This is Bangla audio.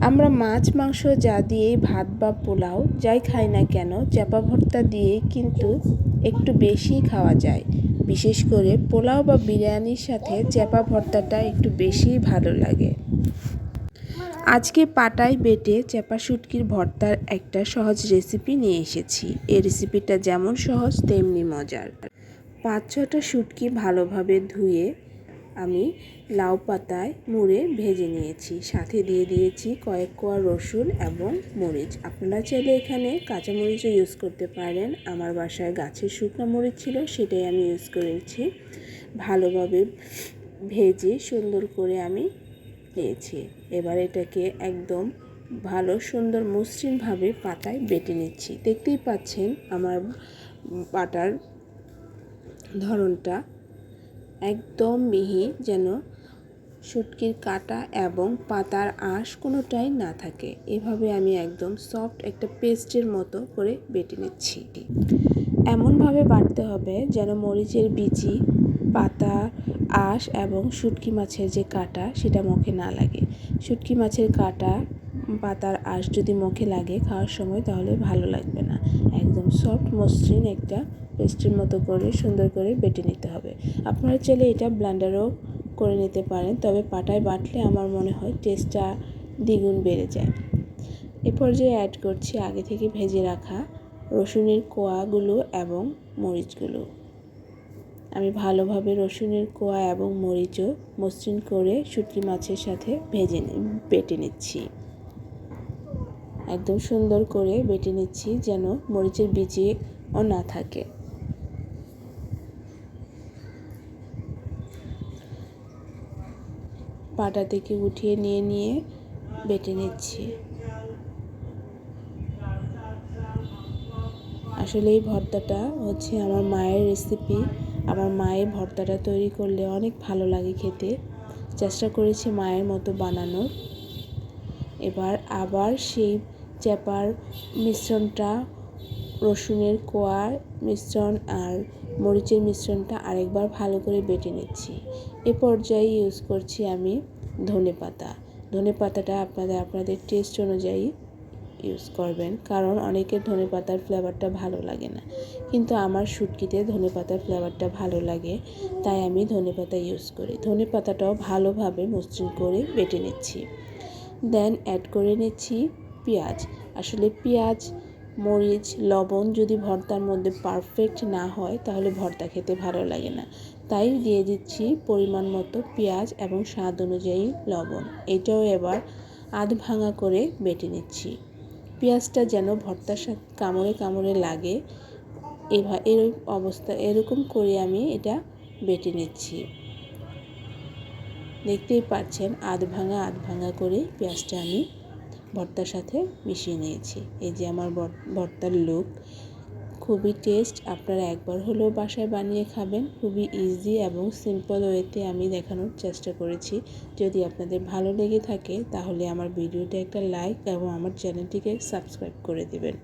আমরা মাছ, মাংস যা দিয়েই ভাত বা পোলাও যাই খাই না কেন, চাপা ভর্তা দিয়ে কিন্তু একটু বেশি খাওয়া যায়। বিশেষ করে পোলাও বা বিরিয়ানির সাথে চাপা ভর্তাটা একটু বেশিই ভালো লাগে। আজকে পাটায় বেটে চাপা শুটকির ভর্তার একটা সহজ রেসিপি নিয়ে এসেছি। এই রেসিপিটা যেমন সহজ, তেমনি মজার। পাঁচ ছটা শুটকি ভালোভাবে ধুয়ে আমি লাউ পাতায় মুড়ে ভেজে নিয়েছি। সাথে দিয়ে দিয়েছি কয়েক কোয়া রসুন এবং মরিচ। আপনারা চাইলে এখানে কাঁচামরিচও ইউজ করতে পারেন। আমার বাসায় গাছের শুকনো মরিচ ছিল, সেটাই আমি ইউজ করেছি। ভালোভাবে ভেজে সুন্দর করে আমি নিয়েছি। এবার এটাকে একদম ভালো সুন্দর মসৃণভাবে পাতায় বেটে নিচ্ছি। দেখতেই পাচ্ছেন আমার পাটার ধরনটা একদম মিহি যেন শুটকির কাটা এবং পাতার আঁশ কোনোটাই না থাকে। এভাবে আমি একদম সফট একটা পেস্টের মতো করে বেটে নিচ্ছি। এমনভাবে বাটতে হবে যেন মরিচের বিচি, পাতা, আঁশ এবং শুটকি মাছের যে কাটা সেটা মুখে না লাগে। শুটকি মাছের কাটা, পাতার আঁশ যদি মুখে লাগে খাওয়ার সময় তাহলে ভালো লাগবে না। একদম সফট মসৃণ একটা পেস্টের মতো করে সুন্দর করে বেটে নিতে হবে। আপনারা চাইলে এটা ব্লান্ডারও করে নিতে পারেন, তবে পাটায় বাটলে আমার মনে হয় টেস্টটা দ্বিগুণ বেড়ে যায়। এ পর্যায়ে অ্যাড করছি আগে থেকে ভেজে রাখা রসুনের কোয়াগুলো এবং মরিচগুলো। আমি ভালোভাবে রসুনের কোয়া এবং মরিচও মসৃণ করে শুটকি মাছের সাথে ভেজে বেটে নিচ্ছি। একদম সুন্দর করে বেটে নিচ্ছি যেন মরিচের বিচিও না থাকে। পাটা থেকে উঠিয়ে নিয়ে নিয়ে বেটে নিচ্ছি। আসলে এই ভর্তাটা হচ্ছে আমার মায়ের রেসিপি আমার মায়ের ভর্তাটা তৈরি করলে অনেক ভালো লাগে খেতে। চেষ্টা করেছি মায়ের মতো বানানোর। এবার আবার সেই চ্যাপার মিশ্রণটা রসুনের কোয়ার মিশ্রণ আর মরিচের মিশ্রণটা আরেকবার ভালো করে বেটে নিচ্ছি। এ পর্যায়ে ইউজ করছি আমি ধনে পাতা। ধনে পাতাটা আপনাদের আপনাদের টেস্ট অনুযায়ী ইউজ করবেন, কারণ অনেকের ধনে পাতার ফ্লেভারটা ভালো লাগে না। কিন্তু আমার শুটকিতে ধনে পাতার ফ্লেভারটা ভালো লাগে, তাই আমি ধনে পাতা ইউজ করি। ধনে পাতাটাও ভালোভাবে মসৃণ করে বেটে নিচ্ছি। দেন অ্যাড করে নিচ্ছি পেঁয়াজ। আসলে পেঁয়াজ মরিচ, লবণ যদি ভর্তার মধ্যে পারফেক্ট না হয়, তাহলে ভর্তা খেতে ভালো লাগে না। তাই দিয়ে দিচ্ছি পরিমাণ মতো পেঁয়াজ এবং স্বাদ অনুযায়ী লবণ। এটাও এবার আধ ভাঙা করে বেটে নিচ্ছি। পেঁয়াজটা যেন ভর্তার সাথে কামড়ে কামড়ে লাগে, এভা, এর অবস্থা, এরকম করে আমি এটা বেটে নিচ্ছি। দেখতেই পাচ্ছেন, আধ ভাঙা আধ ভাঙা করে পেঁয়াজটা আমি ভর্তার সাথে মিশিয়ে নিয়েছি। এই যে আমার ভর্তার লুক খুবই টেস্ট আপনারা একবার হলেও বাসায় বানিয়ে খাবেন। খুবই ইজি এবং সিম্পল ওয়েতে আমি দেখানোর চেষ্টা করেছি। যদি আপনাদের ভালো লেগে থাকে, তাহলে আমার ভিডিওটা একটা লাইক এবং আমার চ্যানেলটিকে সাবস্ক্রাইব করে দেবেন।